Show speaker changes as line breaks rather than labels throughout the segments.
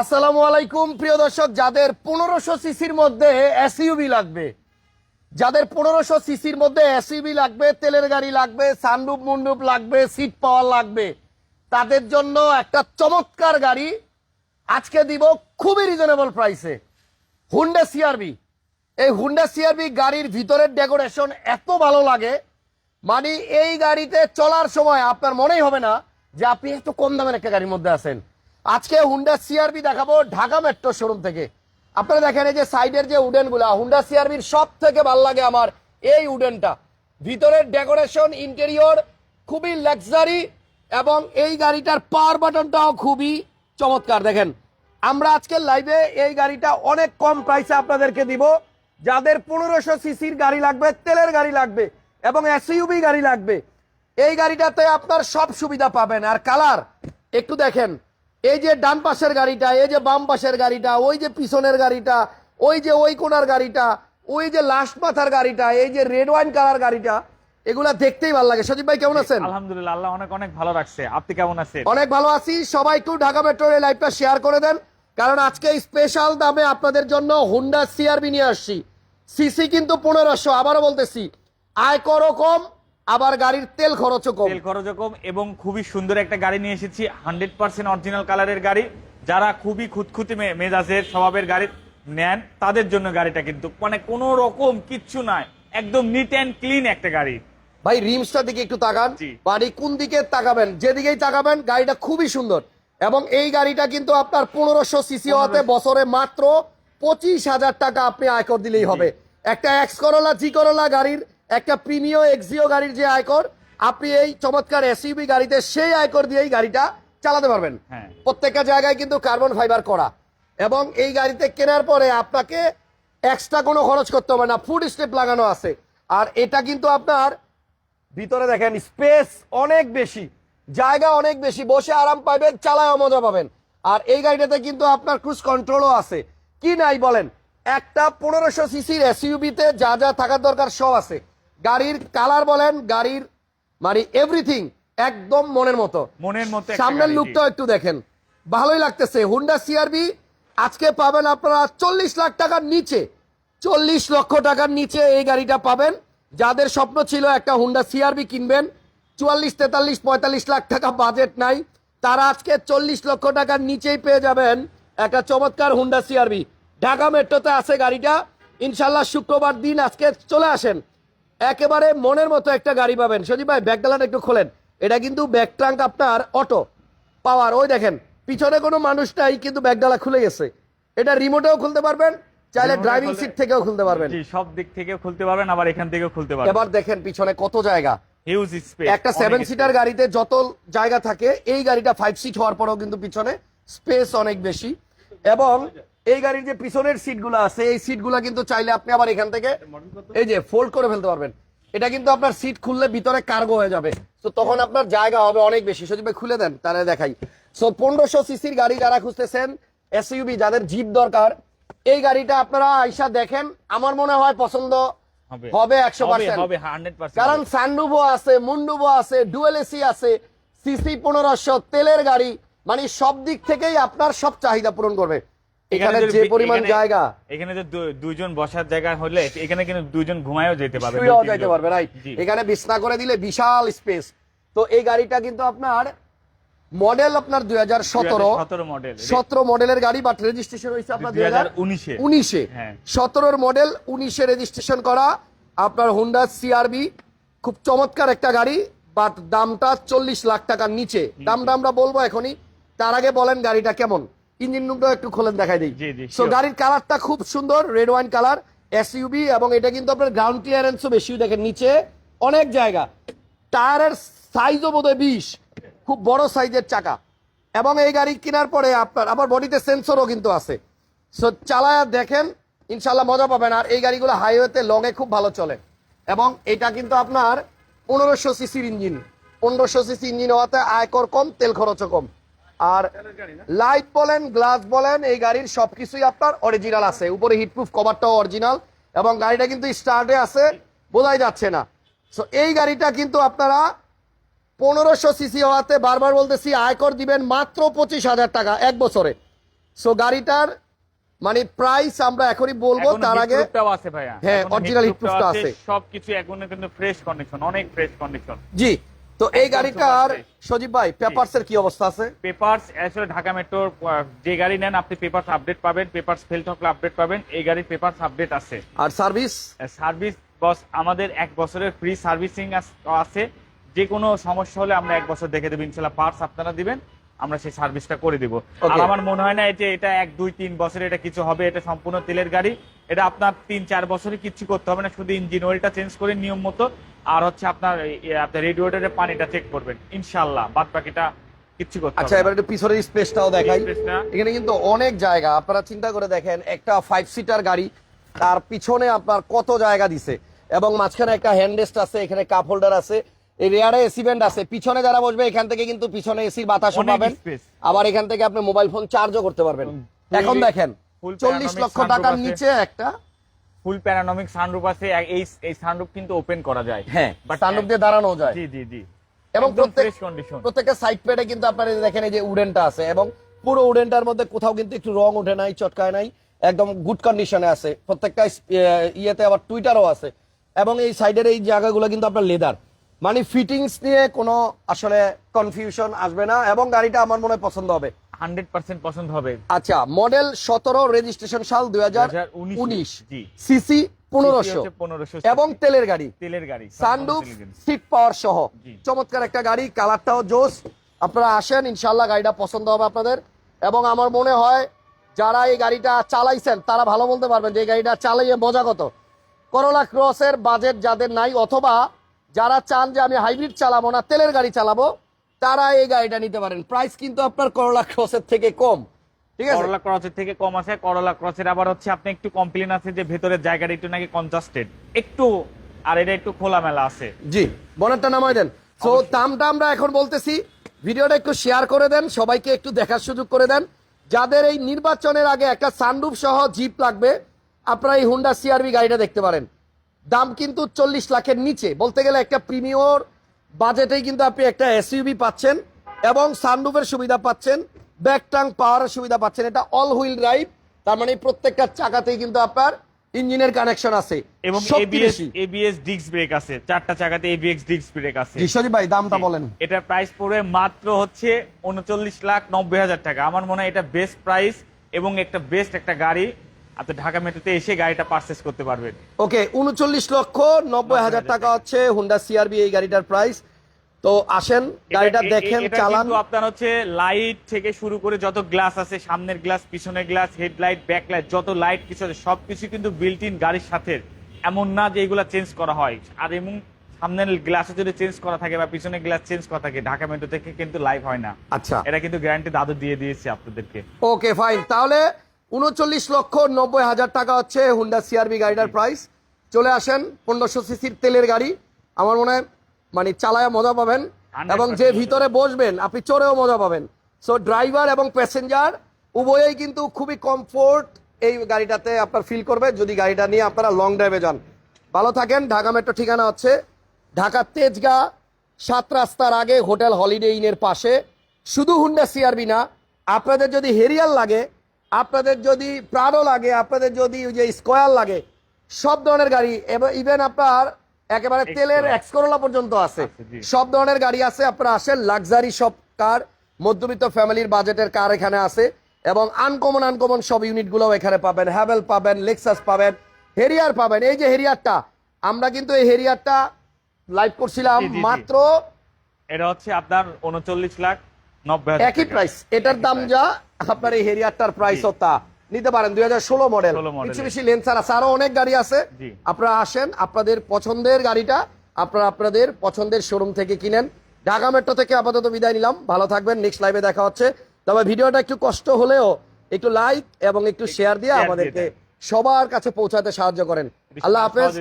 আসসালামু আলাইকুম, প্রিয় দর্শক, যাদের পনেরোশো সিসির মধ্যে এসইউবি লাগবে, যাদের পনেরোশো সিসির মধ্যে এসইউবি লাগবে, তেলের গাড়ি লাগবে সানরুপ মুন্ডুপ লাগবে, সিট পাওয়ার লাগবে, তাদের জন্য একটা চমৎকার গাড়ি আজকে দিব খুবই রিজনেবল প্রাইসে হুন্ডা সিআরবি এই হুন্ডা সিআরবি গাড়ির ভিতরের ডেকোরেশন এত ভালো লাগে মানে এই গাড়িতে চলার সময় আপনার মনেই হবে না যে আপনি এত কম দামের একটা গাড়ির মধ্যে আছেন। আজকে হুন্ডা সিআরবি দেখাবো ঢাকা মেট্রো শোরুম থেকে। আপনারা দেখেন এই যে সাইডের যে উডেনগুলা হুন্ডা সিআরবির সব থেকে ভালো লাগে আমার এই উডেনটা। ভিতরের ডেকোরেশন ইন্টেরিয়র খুবই লাক্সারি এবং এই গাড়িটার পাওয়ার বাটনটাও খুবই চমৎকার। দেখেন, আমরা আজকের লাইভে এই গাড়িটা অনেক কম প্রাইসে আপনাদেরকে দিব। যাদের পনেরোশো সিসির গাড়ি লাগবে, তেলের গাড়ি লাগবে এবং এসইউবি গাড়ি লাগবে, এই গাড়িটাতে আপনার সব সুবিধা পাবেন। আর কালার একটু দেখেন এই যে ডান পাশের গাড়িটা এই যে বাম পাশের গাড়িটা ওই যে পিছনের গাড়িটা ওই যে ওই কোনার গাড়িটা ওই যে লাস্ট মাথার গাড়িটা এই যে রেড ওয়াইন কালার গাড়িটা এগুলা দেখতেই ভালো লাগে। সজীব ভাই কেমন আছেন?
আলহামদুলিল্লাহ আল্লাহ অনেক অনেক ভালো রাখছে। আপনি কেমন আছেন?
অনেক ভালো আছি। সবাই একটু ঢাকা মেট্রোর এই লাইভটা শেয়ার করে দেন। কারণ আজকে স্পেশাল দামে আপনাদের জন্য হুন্ডা সিআরবি নিয়ে আসছি। সিসি কিন্তু পনেরোশো আবারও বলতেছি। আয় করো কম আবার গাড়ির তেল খরচও কম।
তেল খরচ কম এবং খুবই সুন্দর একটা গাড়ি নিয়ে এসেছি হান্ড্রেড পার্সেন্ট অরিজিনাল কালারের গাড়ি। যারা খুবই খুঁতখুতি মে- মেজাজের স্বভাবের গাড়ি নেন তাদের জন্য গাড়িটা কিন্তু মানে কোনো রকম কিচ্ছু নাই একদম নিট অ্যান্ড ক্লিন একটা গাড়ি।
ভাই রিমসটার দিকে একটু তাকান। বাড়ি কোন দিকে তাকাবেন? যেদিকেই তাকাবেন গাড়িটা খুবই সুন্দর। এবং এই গাড়িটা কিন্তু আপনার পনেরোশো সিসি হওয়াতে বছরে মাত্র পঁচিশ হাজার টাকা আপনি আয়কর দিলেই হবে। একটা এক্স করোলা জি করোলা গাড়ির একটা প্রিমিয় এক্সিও গাড়ির যে আয়কর আপনি এই চমৎকার এসইউবি গাড়িতে সেই আয়কর দিয়েই গাড়িটা চালাতে পারবেন।
হ্যাঁ।
প্রত্যেকটা জায়গায় কিন্তু কার্বন ফাইবার করা। এবং এই গাড়িতে কেনার পরে আপনাকে এক্সট্রা কোনো খরচ করতে হবে না ফুড স্টেপ লাগানো আছে। আর এটা কিন্তু আপনার ভিতরে দেখেন স্পেস অনেক বেশি জায়গা অনেক বেশি বসে আরাম পাবেন চালায়ও মজা পাবেন। আর এই গাড়িটাতে কিন্তু আপনার ক্রুজ কন্ট্রোলও আছে। কি নাই বলেন একটা পনেরোশো সিসির এসইউবিতে যা যা থাকার দরকার সব আছে। গাড়ির কালার বলেন গাড়ির মানে এভরিথিং একদম মনের মতো।
মনের মতো
সামনের
গাড়ি,
লুকটাও একটু দেখেন। ভালোই লাগতেছে। হুন্ডা সিআরবি আজকে পাবেন আপনারা চল্লিশ লাখ টাকার নিচে। চল্লিশ লক্ষ টাকার নিচে এই গাড়িটা পাবেন। যাদের স্বপ্ন ছিল একটা হুন্ডা সিআরবি কিনবেন চুয়াল্লিশ তেতাল্লিশ পঁয়তাল্লিশ লাখ টাকা বাজেট নাই। তারা আজকে চল্লিশ লক্ষ টাকার নিচেই পেয়ে যাবেন একটা চমৎকার হুন্ডা সিআরবি ঢাকা মেট্রোতে আছে গাড়িটা। ইনশাল্লাহ শুক্রবার দিন আজকে চলে আসেন। একেবারে মনের মতো একটা গাড়ি পাবেন। সজীব ভাই ব্যাগডালাটা একটু খোলেন। এটা কিন্তু ব্যাক ট্রাঙ্ক আপনার অটো। পাওয়ার ওই দেখেন পিছনে কোনো মানুষ নাই কিন্তু ব্যাগডালা খুলে গেছে। এটা রিমোটেও খুলতে পারবেন চাইলে ড্রাইভিং সিট থেকেও খুলতে পারবেন।
জি সব দিক থেকেও খুলতে পারবেন আবার এখান থেকেও খুলতে পারবেন।
এবার দেখেন পিছনে কত জায়গা।
হিউজ স্পেস
একটা সেভেন সিটার গাড়িতে যত জায়গা থাকে এই গাড়িটা ফাইভ সিট হওয়ার পরেও কিন্তু পিছনে স্পেস অনেক বেশি। এবং এই গাড়ির যে পিছনের সিটগুলো আছে এই সিটগুলো কিন্তু চাইলে আপনি আবার এখান থেকে এই যে ফোল্ড করে ফেলতে পারবেন। এটা কিন্তু আপনার সিট খুললে ভিতরে কার্গো হয়ে যাবে। তো তখন আপনার জায়গা হবে অনেক বেশি। সজীব ভাই খুলে দেন তাহলে দেখাই। সো পনেরোশো সিসির গাড়ি যারা খুঁজতেছেন এসইউবি যাদের জিপ দরকার এই গাড়িটা আপনারা আইসা দেখেন আমার মনে হয় পছন্দ
হবে।
একশো পার্সেন্ট কারণ সানরুফও আছে মুন্ডুবো আছে ডুয়েল এসি আছে সিসি পনেরোশো তেলের গাড়ি মানে সব দিক থেকেই আপনার সব চাহিদা পূরণ করবে। এখানে যে পরিমাণ জায়গা।
এখানে যে দুইজন বসার জায়গা হলে এখানে কিন্তু দুইজন ঘুমায়ও যেতে পারবে
শুয়েও
তিনজন।
পারবে রাইট এখানে বিছনা করে দিলে বিশাল স্পেস তো এই গাড়িটা কিন্তু আপনার মডেল আপনার দুই হাজার সতেরো।
2017 মডেল
সতেরো মডেলের গাড়ি বাট রেজিস্ট্রেশন হয়েছে আপনার দুই হাজার
2019 এ।
উনিশে।
হ্যাঁ।
সতেরোর মডেল উনিশে রেজিস্ট্রেশন করা। আপনার হুন্ডা সিআরবি খুব চমৎকার একটা গাড়ি বাট দামটা চল্লিশ লাখ টাকার নিচে। দামটা আমরা বলব এখনই। তার আগে বলেন গাড়িটা কেমন? ইঞ্জিন রুমটা একটু খোলেন দেখাই দিই। সো গাড়ির কালারটা খুব সুন্দর রেড ওয়াইন কালার এসইউবি এবং এটা কিন্তু আপনার গ্রাউন্ড ক্লিয়ারেন্সও বেশি দেখেন নিচে অনেক জায়গা। টায়ারের সাইজও বোধহয় বিশ খুব বড় সাইজের চাকা। এবং এই গাড়ি কেনার পরে আপনার আবার বডিতে সেন্সরও কিন্তু আছে। সো চালায়া দেখেন ইনশাল্লাহ মজা পাবেন। আর এই গাড়িগুলো হাইওয়েতে লংয়ে খুব ভালো চলে। এবং এটা কিন্তু আপনার পনেরোশো সিসির ইঞ্জিন। পনেরোশো সিসি ইঞ্জিন হওয়াতে আয়কর কম তেল খরচও কম। আর লাইট বলেন গ্লাস বলেন এই গাড়ির সবকিছুই আপনার অরিজিনাল আছে। উপরে হিটপ্রুফ কভারটাও অরিজিনাল এবং গাড়িটা কিন্তু স্টার্টে আছে বোঝাই যাচ্ছে না। সো এই গাড়িটা কিন্তু আপনারা পনেরোশো সিসি হওয়াতে বারবার বলতেছি আয়কর দিবেন মাত্র পঁচিশ হাজার টাকা এক বছরে। সো গাড়িটার মানে প্রাইস আমরা এখনই বলব তার আগে হ্যাঁ, অরিজিনাল proofটা আছে।
সবকিছু এখনও কিন্তু ফ্রেশ কন্ডিশন অনেক ফ্রেশ কন্ডিশন
জি। তো এই গাড়িটার সজীব ভাই পেপারস এর কি অবস্থা আছে?
পেপারস আসলে ঢাকা মেট্রোর যে গাড়ি নেন আপনি পেপারস আপডেট পাবেন পেপারস ফেল থাকলে আপডেট পাবেন এই গাড়ির পেপারস আপডেট আছে।
আর সার্ভিস?
সার্ভিস বস আমাদের এক বছরের ফ্রি সার্ভিসিং আছে। যে কোনো সমস্যা হলে আমরা এক বছর দেখে দেবো ইনশাল্লাহ পার্টস আপনারা দিবেন আমরা সেই সার্ভিসটা করে দিব। আর আমার মনে হয় না যে এটা এক দুই তিন বছরে এটা কিছু হবে এটা সম্পূর্ণ তেলের গাড়ি। এটা আপনার তিন চার বছরে কিছু করতে হবে না শুধু ইঞ্জিন অয়েলটা চেঞ্জ করে নিয়ম মতো আর হচ্ছে আপনার রেডিওটারের পানিটা চেক করবেন। ইনশাল্লাহ বাদ বাকিটা কিচ্ছু করতে
আচ্ছা এবার একটু পিছনের স্পেসটাও দেখাই। এখানে কিন্তু অনেক জায়গা আপনারা চিন্তা করে দেখেন একটা ফাইভ সিটার গাড়ি তার পিছনে আপনার কত জায়গা দিছে। এবং মাঝখানে একটা হ্যান্ডরেস্ট আছে এখানে কাপ হোল্ডার আছে এই রেয়ারে এসি ব্যান্ড আছে। পিছনে যারা বসবে এখান থেকে কিন্তু পিছনে এসির বাতাসও
অনেক
পাবেন। আবার এখান থেকে আপনি মোবাইল ফোন চার্জও করতে পারবেন। এখন দেখেন চল্লিশ লক্ষ টাকার নিচে একটা
ফুল প্যারানমিক সানরুফ আছে এই এই সানরুফ কিন্তু ওপেন করা যায়।
হ্যাঁ
বাট
সানরুফ দিয়ে দাঁড়ানো যায়।
জি জি জি।
এবং প্রত্যেক
কন্ডিশন
প্রত্যেকটা সাইড প্যাডে কিন্তু আপনারা দেখেন এই যে উডেনটা আছে এবং পুরো উডেনটার মধ্যে কোথাও কিন্তু একটু রং ওঠে নাই চটকায় নাই একদম গুড কন্ডিশনে আছে। প্রত্যেকটা ইয়ে- ইয়েতে আবার টুইটারও আছে। এবং এই সাইডের এই জায়গাগুলো কিন্তু আপনার লেদার মানে ফিটিংস নিয়ে কোনো আসলে কনফিউশন আসবে না এবং গাড়িটা আমার মনে হয় পছন্দ হবে।
হান্ড্রেড পার্সেন্ট পছন্দ হবে।
আচ্ছা মডেল সতেরো রেজিস্ট্রেশন সাল দুই হাজার উনিশ সিসি পনেরোশো। এবং তেলের গাড়ি।
তেলের গাড়ি
সানরুফ সিট পাওয়ার সহ। চমৎকার একটা গাড়ি কালারটাও জোস। আপনারা আসেন ইনশাল্লাহ গাড়িটা পছন্দ হবে আপনাদের। এবং আমার মনে হয় যারা এই গাড়িটা চালাইছেন তারা ভালো বলতে পারবেন যে এই গাড়িটা চালাইয়ে মজা কত। করোলা ক্রসের বাজেট যাদের নাই অথবা যারা চান যে আমি হাইব্রিড চালাবো না তেলের গাড়ি চালাবো তারা এই গাড়িটা নিতে পারেন। প্রাইস কিন্তু আপনার করোলা ক্রসের থেকে কম। ঠিক আছে?
করলা ক্রসের থেকে কম আছে। করলা ক্রসের আবার হচ্ছে আপনি একটু কমপ্লেন আছে যে ভেতরের জায়গাটা একটু নাকি কনজাস্টেড একটু আর এটা একটু খোলামেলা আছে।
জি বনেটটা নামাই দেন। তো দামটা আমরা এখন বলতেছি। ভিডিওটা একটু শেয়ার করে দেন সবাইকে একটু দেখার সুযোগ করে দেন। যাদের এই নির্বাচনের আগে একটা সানরুফ সহ জিপ লাগবে আপনারা এই হুন্ডা সিআরবি গাড়িটা দেখতে পারেন। দাম কিন্তু চল্লিশ লাখের নিচে। বলতে গেলে একটা প্রিমিয়র বাজেটেই কিন্তু আপনি একটা এসইউবি পাচ্ছেন এবং সানরুফের সুবিধা পাচ্ছেন ব্যাক টাং পাওয়ারের সুবিধা পাচ্ছেন এটা অল হুইল ড্রাইভ তার মানে প্রত্যেকটা চাকাতেই কিন্তু আপনার ইঞ্জিনের কানেকশন আছে।
এবং এবিএস। এবিএস ডিস্ক ব্রেক আছে চারটা চাকাতে এবিএস ডিস্ক ব্রেক আছে।
সজীব ভাই দামটা বলেন।
এটা প্রাইস পড়বে মাত্র হচ্ছে উনচল্লিশ লাখ নব্বই হাজার টাকা। আমার মনে হয় এটা বেস্ট প্রাইস এবং একটা বেস্ট একটা গাড়ি। আপনি ঢাকা মেট্রোতে এসে গাড়িটা পারচেস করতে পারবেন।
ওকে উনচল্লিশ লক্ষ নব্বই হাজার টাকা হচ্ছে হুন্ডা সিআরবি এই গাড়িটার প্রাইস তো আসেন গাড়িটা দেখেন চালান।
আপনার হচ্ছে লাইট থেকে শুরু করে যত গ্লাস আছে সামনের গ্লাস পিছনের গ্লাস হেডলাইট ব্যাকলাইট যত লাইট কিছু আছে সবকিছু কিন্তু বিল্ট ইন গাড়ির সাথে। এমন না যে এগুলা চেঞ্জ করা হয়। আর এবং সামনের গ্লাসে যদি চেঞ্জ করা থাকে বা পিছনের গ্লাস চেঞ্জ করা থাকে ঢাকা মেট্রো থেকে কিন্তু লাইভ হয় না।
আচ্ছা।
এটা কিন্তু গ্যারান্টি দাদু দিয়ে দিয়েছে আপনাদেরকে।
ওকে ফাইন তাহলে উনচল্লিশ লক্ষ নব্বই হাজার টাকা হচ্ছে হুন্ডা সিআরবি গাড়িটার প্রাইস চলে আসেন পনেরোশো সিসির তেলের গাড়ি। আমার মনে হয় মানে চালায় মজা পাবেন এবং যে ভিতরে বসবেন আপনি চড়েও মজা পাবেন। সো ড্রাইভার এবং প্যাসেঞ্জার উভয়েই কিন্তু খুবই কমফোর্ট এই গাড়িটাতে আপনার ফিল করবে। যদি গাড়িটা নিয়ে আপনারা লং ড্রাইভে যান। ভালো থাকেন ঢাকা মেট্রো ঠিকানা হচ্ছে ঢাকা তেজগাঁ সাত রাস্তার আগে হোটেল হলিডে ইনের পাশে। শুধু হুন্ডা সিআরবি না আপনাদের যদি হেরিয়াল লাগে আপনাদের যদি প্রাণও লাগে আপনাদের যদি ওই যে স্কোয়ার লাগে সব ধরনের গাড়ি এবং ইভেন আপনার একেবারে তেলের। এক্সকোরোলা পর্যন্ত আছে সব ধরনের গাড়ি আছে আপনারা আসেন লাক্সারি সব কার মধ্যবিত্ত ফ্যামিলির বাজেটের কার এখানে আছে এবং আনকমন আনকমন সব ইউনিটগুলোও এখানে পাবেন হ্যাভেল পাবেন লেক্সাস পাবেন হেরিয়ার পাবেন এই যে হেরিয়ারটা আমরা কিন্তু এই হেরিয়ারটা লাইভ করছিলাম। মাত্র
এটা হচ্ছে আপনার উনচল্লিশ লাখ
একই
টাকা।
প্রাইস এটার দাম যা আপনার এই হেরিয়ারটার প্রাইস তা নিতে পারেন দুই হাজার ষোলো মডেল
16 model
কিছু
এর।
বেশি লেন্সার আছে আরও অনেক গাড়ি আছে। আপনারা আসেন আপনাদের পছন্দের গাড়িটা আপনারা আপনাদের পছন্দের শোরুম থেকে কিনেন। ঢাকা মেট্রো থেকে আপাতত বিদায় নিলাম। ভালো থাকবেন নেক্সট লাইভে দেখা হচ্ছে। তবে ভিডিওটা একটু কষ্ট হলেও একটু লাইক এবং একটু শেয়ার দিয়ে আমাদেরকে সবার কাছে পৌঁছাতে সাহায্য করেন। আল্লাহ হাফেজ।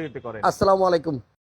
আসসালামু আলাইকুম।